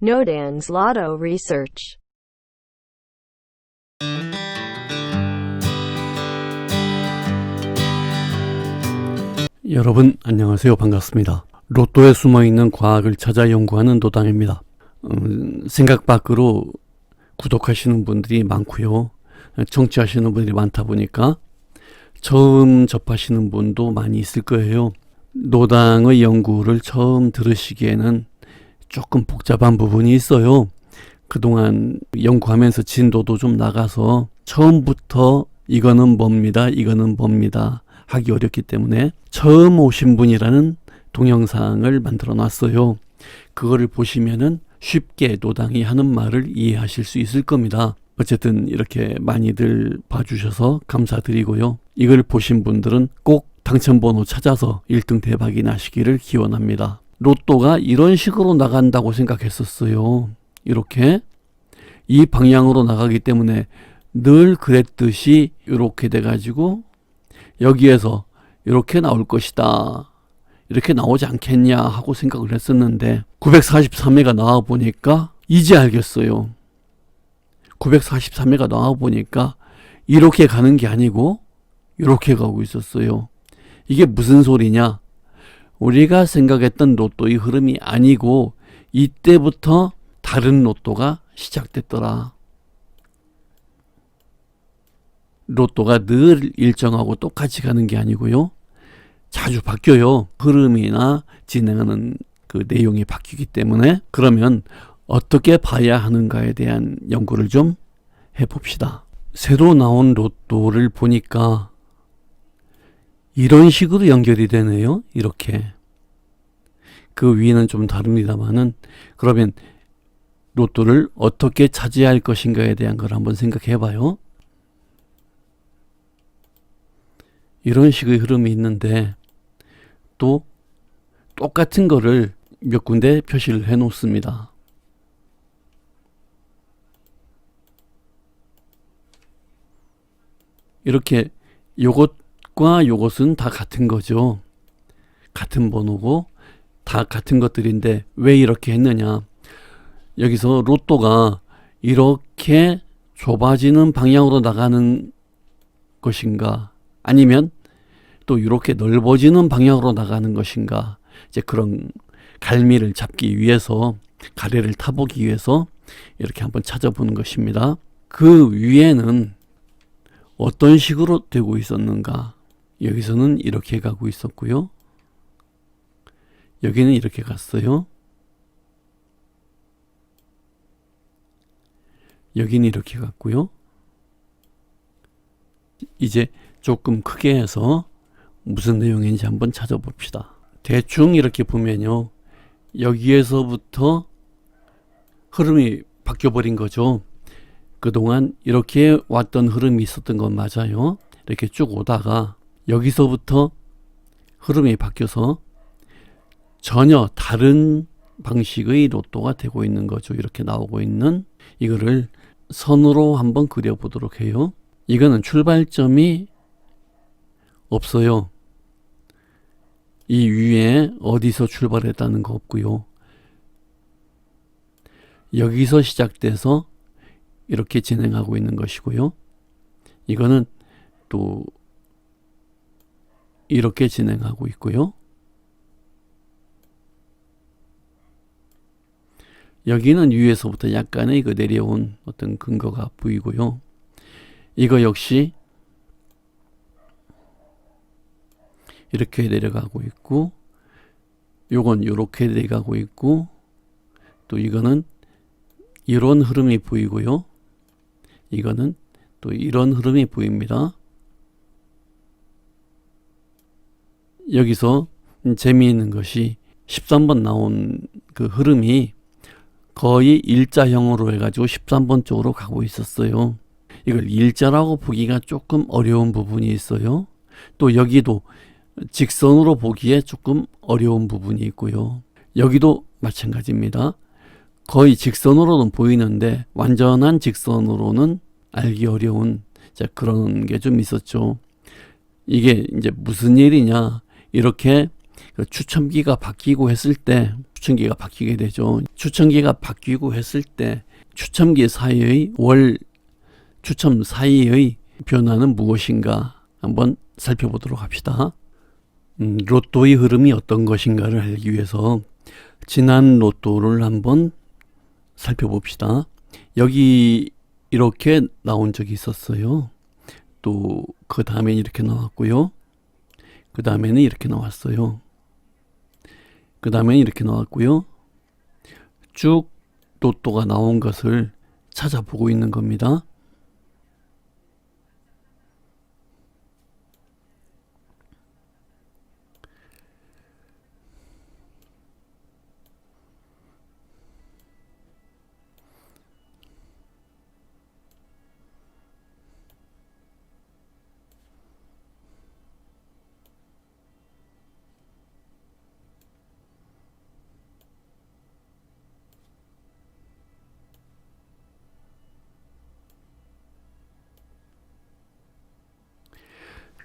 Nodan's Lotto Research. 여러분 안녕하세요 반갑습니다. 로또에 숨어있는 과학을 찾아 연구하는 노당입니다. 음, 생각 밖으로 구독하시는 분들이 많고요. 청취하시는 분들이 많다 보니까 처음 접하시는 분도 많이 있을 거예요. 노당의 연구를 처음 들으시기에는 조금 복잡한 부분이 있어요. 그동안 연구하면서 진도도 좀 나가서 처음부터 이거는 뭡니다. 이거는 뭡니다. 하기 어렵기 때문에 처음 오신 분이라는 동영상을 만들어 놨어요. 그거를 보시면은 쉽게 노당이 하는 말을 이해하실 수 있을 겁니다. 어쨌든 이렇게 많이들 봐주셔서 감사드리고요. 이걸 보신 분들은 꼭 당첨번호 찾아서 1등 대박이 나시기를 기원합니다. 로또가 이런 식으로 나간다고 생각했었어요. 이렇게 이 방향으로 나가기 때문에 늘 그랬듯이 이렇게 돼가지고 여기에서 이렇게 나올 것이다. 이렇게 나오지 않겠냐 하고 생각을 했었는데 943회가 나와 보니까 이제 알겠어요. 943회가 나와 보니까 이렇게 가는 게 아니고 이렇게 가고 있었어요. 이게 무슨 소리냐? 우리가 생각했던 로또의 흐름이 아니고 이때부터 다른 로또가 시작됐더라. 로또가 늘 일정하고 똑같이 가는 게 아니고요. 자주 바뀌어요. 흐름이나 진행하는 그 내용이 바뀌기 때문에 그러면 어떻게 봐야 하는가에 대한 연구를 좀 해봅시다. 새로 나온 로또를 보니까 이런 식으로 연결이 되네요. 이렇게. 그 위는 좀 다릅니다만은 그러면 로또를 어떻게 차지할 것인가에 대한 걸 한번 생각해 봐요. 이런 식의 흐름이 있는데 또 똑같은 거를 몇 군데 표시를 해 놓습니다. 이렇게 요것 과 요것은 다 같은 거죠. 같은 번호고 다 같은 것들인데 왜 이렇게 했느냐. 여기서 로또가 이렇게 좁아지는 방향으로 나가는 것인가 아니면 또 이렇게 넓어지는 방향으로 나가는 것인가 이제 그런 갈미를 잡기 위해서 가래를 타보기 위해서 이렇게 한번 찾아보는 것입니다. 그 위에는 어떤 식으로 되고 있었는가? 여기서는 이렇게 가고 있었고요. 여기는 이렇게 갔어요. 여기는 이렇게 갔고요. 이제 조금 크게 해서 무슨 내용인지 한번 찾아봅시다. 대충 이렇게 보면요. 여기에서부터 흐름이 바뀌어버린 거죠. 그동안 이렇게 왔던 흐름이 있었던 건 맞아요. 이렇게 쭉 오다가 여기서부터 흐름이 바뀌어서 전혀 다른 방식의 로또가 되고 있는 거죠. 이렇게 나오고 있는 이거를 선으로 한번 그려보도록 해요. 이거는 출발점이 없어요. 이 위에 어디서 출발했다는 거 없고요. 여기서 시작돼서 이렇게 진행하고 있는 것이고요. 이거는 또 이렇게 진행하고 있고요. 여기는 위에서부터 약간의 그 내려온 어떤 근거가 보이고요. 이거 역시 이렇게 내려가고 있고 요건 요렇게 내려가고 있고 또 이거는 이런 흐름이 보이고요. 이거는 또 이런 흐름이 보입니다. 여기서 재미있는 것이 13번 나온 그 흐름이 거의 일자형으로 해가지고 13번 쪽으로 가고 있었어요. 이걸 일자라고 보기가 조금 어려운 부분이 있어요. 또 여기도 직선으로 보기에 조금 어려운 부분이 있고요. 여기도 마찬가지입니다. 거의 직선으로는 보이는데 완전한 직선으로는 알기 어려운 자, 그런 게 좀 있었죠. 이게 이제 무슨 일이냐. 이렇게 그 추첨기가 바뀌고 했을 때 추첨기가 바뀌게 되죠. 추첨기가 바뀌고 했을 때 추첨기 사이의 월 추첨 사이의 변화는 무엇인가 한번 살펴보도록 합시다. 음, 로또의 흐름이 어떤 것인가를 알기 위해서 지난 로또를 한번 살펴봅시다. 여기 이렇게 나온 적이 있었어요. 또 그 다음에 이렇게 나왔고요. 그 다음에는 이렇게 나왔어요. 그 다음에 이렇게 나왔고요. 쭉 로또가 나온 것을 찾아보고 있는 겁니다.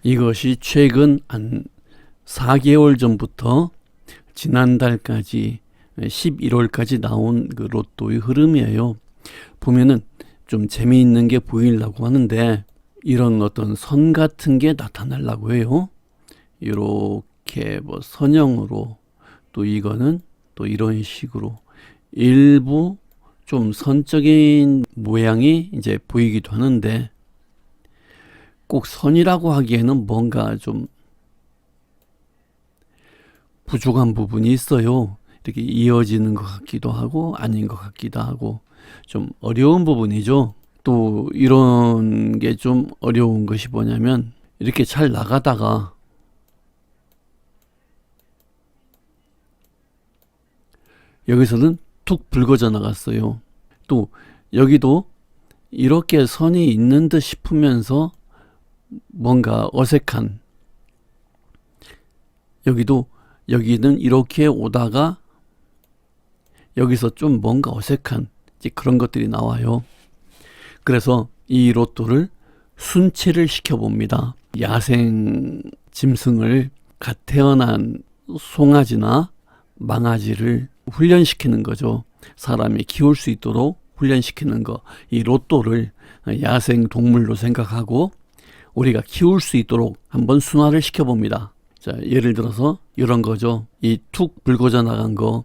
이것이 최근 한 4개월 전부터 지난달까지 11월까지 나온 그 로또의 흐름이에요. 보면은 좀 재미있는 게 보이려고 하는데 이런 어떤 선 같은 게 나타나려고 해요. 이렇게 뭐 선형으로 또 이거는 또 이런 식으로 일부 좀 선적인 모양이 이제 보이기도 하는데 꼭 선이라고 하기에는 뭔가 좀 부족한 부분이 있어요. 이렇게 이어지는 것 같기도 하고 아닌 것 같기도 하고 좀 어려운 부분이죠. 또 이런 게 좀 어려운 것이 뭐냐면 이렇게 잘 나가다가 여기서는 툭 붉어져 나갔어요. 또 여기도 이렇게 선이 있는 듯 싶으면서 뭔가 어색한 여기도 여기는 이렇게 오다가 여기서 좀 뭔가 어색한 그런 것들이 나와요. 그래서 이 로또를 순치를 시켜봅니다. 야생 짐승을 갓 태어난 송아지나 망아지를 훈련시키는 거죠. 사람이 키울 수 있도록 훈련시키는 거. 이 로또를 야생 동물로 생각하고 우리가 키울 수 있도록 한번 순화를 시켜봅니다. 자, 예를 들어서 이런 거죠. 이툭 붉어져 나간 거,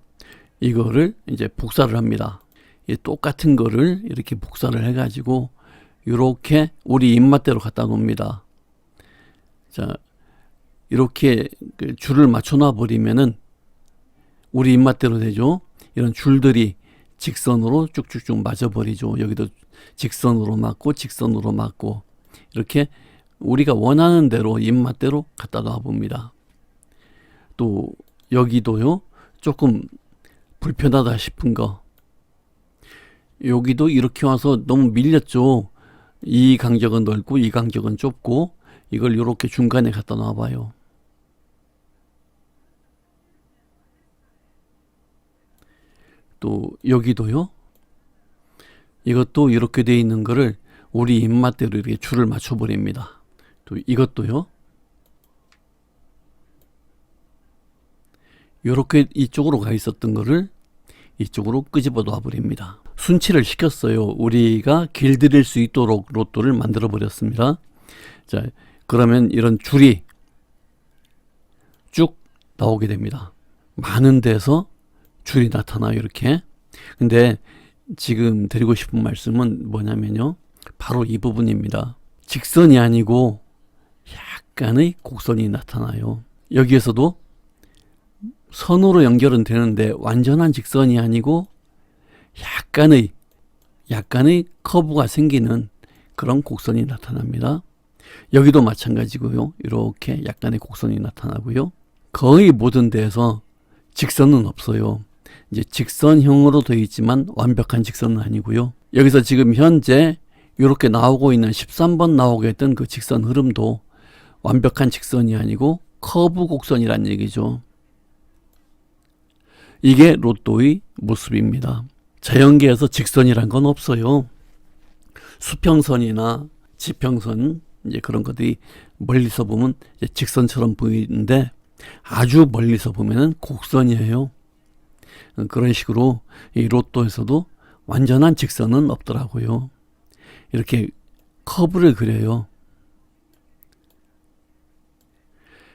이거를 이제 복사를 합니다. 이 똑같은 거를 이렇게 복사를 해가지고, 이렇게 우리 입맛대로 갖다 놓습니다. 자, 이렇게 그 줄을 맞춰 놔 버리면은 우리 입맛대로 되죠. 이런 줄들이 직선으로 쭉쭉쭉 맞아 버리죠. 여기도 직선으로 맞고 직선으로 맞고 이렇게 우리가 원하는 대로 입맛대로 갖다 놔 봅니다. 또 여기도요. 조금 불편하다 싶은 거. 여기도 이렇게 와서 너무 밀렸죠. 이 간격은 넓고 이 간격은 좁고 이걸 이렇게 중간에 갖다 놔 봐요. 또 여기도요. 이것도 이렇게 돼 있는 거를 우리 입맛대로 이렇게 줄을 맞춰 버립니다. 또 이것도요. 이렇게 이쪽으로 가 있었던 거를 이쪽으로 끄집어 놔 버립니다. 순치를 시켰어요. 우리가 길들일 수 있도록 로또를 만들어 버렸습니다. 자, 그러면 이런 줄이 쭉 나오게 됩니다. 많은 데서 줄이 나타나요, 이렇게. 근데 지금 드리고 싶은 말씀은 뭐냐면요. 바로 이 부분입니다. 직선이 아니고 약간의 곡선이 나타나요. 여기에서도 선으로 연결은 되는데 완전한 직선이 아니고 약간의 약간의 커브가 생기는 그런 곡선이 나타납니다. 여기도 마찬가지고요. 이렇게 약간의 곡선이 나타나고요. 거의 모든 데에서 직선은 없어요. 이제 직선형으로 되어 있지만 완벽한 직선은 아니고요. 여기서 지금 현재 이렇게 나오고 있는 13번 나오게 했던 그 직선 흐름도 완벽한 직선이 아니고 커브 곡선이란 얘기죠. 이게 로또의 모습입니다. 자연계에서 직선이란 건 없어요. 수평선이나 지평선 이제 그런 것들이 멀리서 보면 직선처럼 보이는데 아주 멀리서 보면은 곡선이에요. 어, 그런 식으로 이 로또에서도 완전한 직선은 없더라고요. 이렇게 커브를 그려요.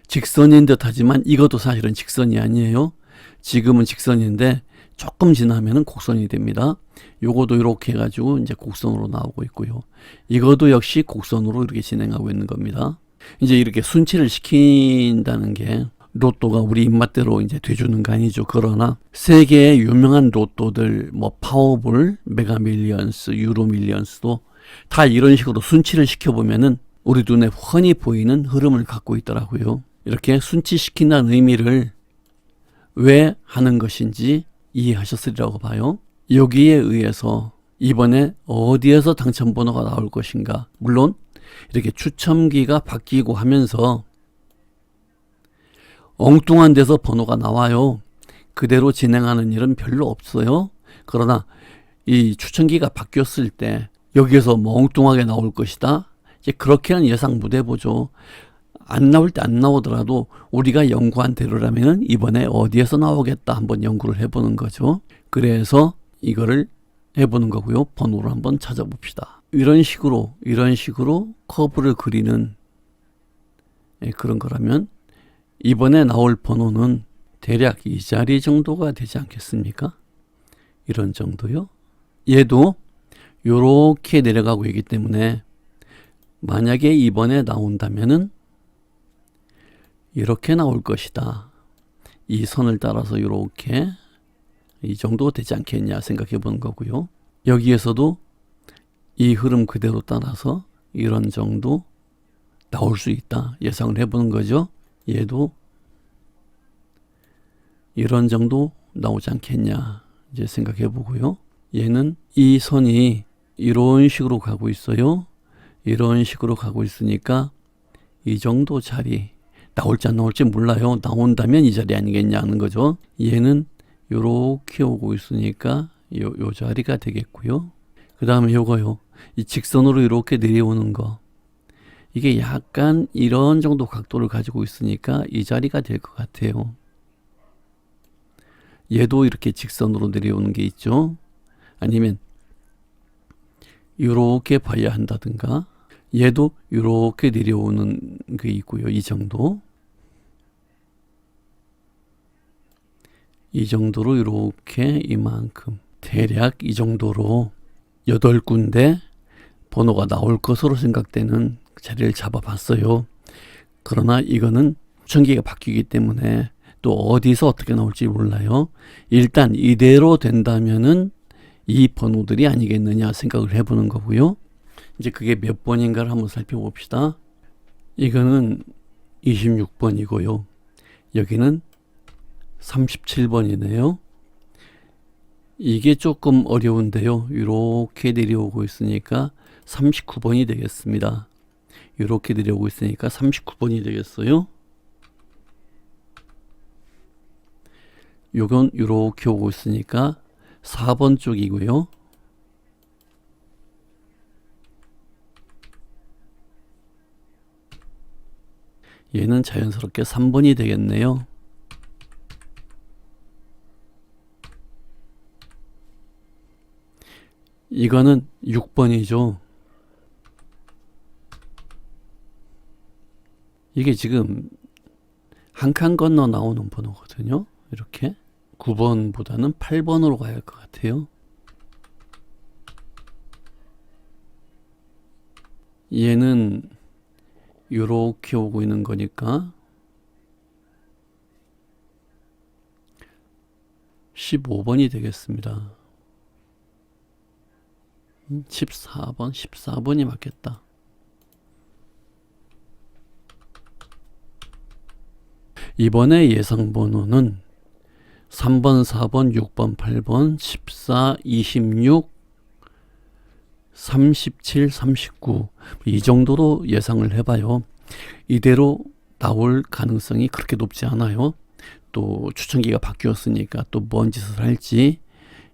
직선인 듯 하지만 이것도 사실은 직선이 아니에요. 지금은 직선인데 조금 지나면은 곡선이 됩니다. 요거도 이렇게 해가지고 이제 곡선으로 나오고 있고요. 이것도 역시 곡선으로 이렇게 진행하고 있는 겁니다. 이제 이렇게 순치를 시킨다는 게 로또가 우리 입맛대로 이제 돼주는 거 아니죠. 그러나 세계의 유명한 로또들 뭐 파워볼, 메가밀리언스, 유로밀리언스도 다 이런 식으로 순치를 시켜보면은 우리 눈에 훤히 보이는 흐름을 갖고 있더라고요. 이렇게 순치시킨다는 의미를 왜 하는 것인지 이해하셨으리라고 봐요. 여기에 의해서 이번에 어디에서 당첨번호가 나올 것인가. 물론 이렇게 추첨기가 바뀌고 하면서 엉뚱한 데서 번호가 나와요. 그대로 진행하는 일은 별로 없어요. 그러나 이 추천기가 바뀌었을 때 여기에서 뭐 엉뚱하게 나올 것이다. 이제 그렇게는 예상 못 해보죠. 안 나올 때 안 나오더라도 우리가 연구한 대로라면 이번에 어디에서 나오겠다 한번 연구를 해보는 거죠. 그래서 이거를 해보는 거고요. 번호를 한번 찾아봅시다. 이런 식으로 이런 식으로 커브를 그리는 예, 그런 거라면 이번에 나올 번호는 대략 이 자리 정도가 되지 않겠습니까? 이런 정도요. 얘도 요렇게 내려가고 있기 때문에 만약에 이번에 나온다면은 이렇게 나올 것이다. 이 선을 따라서 이렇게 이 정도 되지 않겠냐 생각해 보는 거고요. 여기에서도 이 흐름 그대로 따라서 이런 정도 나올 수 있다 예상을 해보는 거죠. 얘도 이런 정도 나오지 않겠냐 이제 생각해 보고요. 얘는 이 선이 이런 식으로 가고 있어요. 이런 식으로 가고 있으니까 이 정도 자리 나올지 안 나올지 몰라요. 나온다면 이 자리 아니겠냐 하는 거죠. 얘는 요렇게 오고 있으니까 요, 요 자리가 되겠고요. 그 다음에 요거요. 이 직선으로 이렇게 내려오는 거. 이게 약간 이런 정도 각도를 가지고 있으니까 이 자리가 될 것 같아요. 얘도 이렇게 직선으로 내려오는 게 있죠. 아니면 이렇게 봐야 한다든가 얘도 이렇게 내려오는 게 있고요. 이 정도. 이 정도로 이렇게 이만큼 대략 이 정도로 여덟 군데 번호가 나올 것으로 생각되는 자리를 잡아봤어요. 그러나 이거는 전기가 바뀌기 때문에 또 어디서 어떻게 나올지 몰라요. 일단 이대로 된다면은 이 번호들이 아니겠느냐 생각을 해보는 거고요. 이제 그게 몇 번인가를 한번 살펴봅시다. 이거는 26번이고요. 여기는 37번이네요. 이게 조금 어려운데요. 이렇게 내려오고 있으니까 39번이 되겠습니다. 이렇게 내려오고 있으니까 39번이 되겠어요. 요건 이렇게 오고 있으니까 4번 쪽이고요. 얘는 자연스럽게 3번이 되겠네요. 이거는 6번이죠. 이게 지금 한 칸 건너 나오는 번호거든요. 이렇게 9번보다는 8번으로 가야 할 것 같아요. 얘는 요렇게 오고 있는 거니까 15번이 되겠습니다. 14번, 14번이 맞겠다. 이번에 예상 번호는 3번, 4번, 6번, 8번, 14, 26, 37, 39. 이 정도로 예상을 해봐요. 이대로 나올 가능성이 그렇게 높지 않아요. 또 추천기가 바뀌었으니까 또 뭔 짓을 할지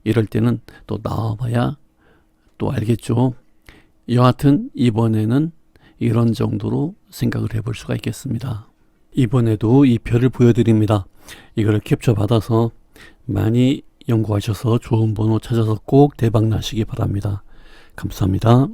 이럴 때는 또 나와봐야 또 알겠죠. 여하튼 이번에는 이런 정도로 생각을 해볼 수가 있겠습니다. 이번에도 이 표를 보여드립니다. 이거를 캡처 받아서 많이 연구하셔서 좋은 번호 찾아서 꼭 대박 나시기 바랍니다. 감사합니다.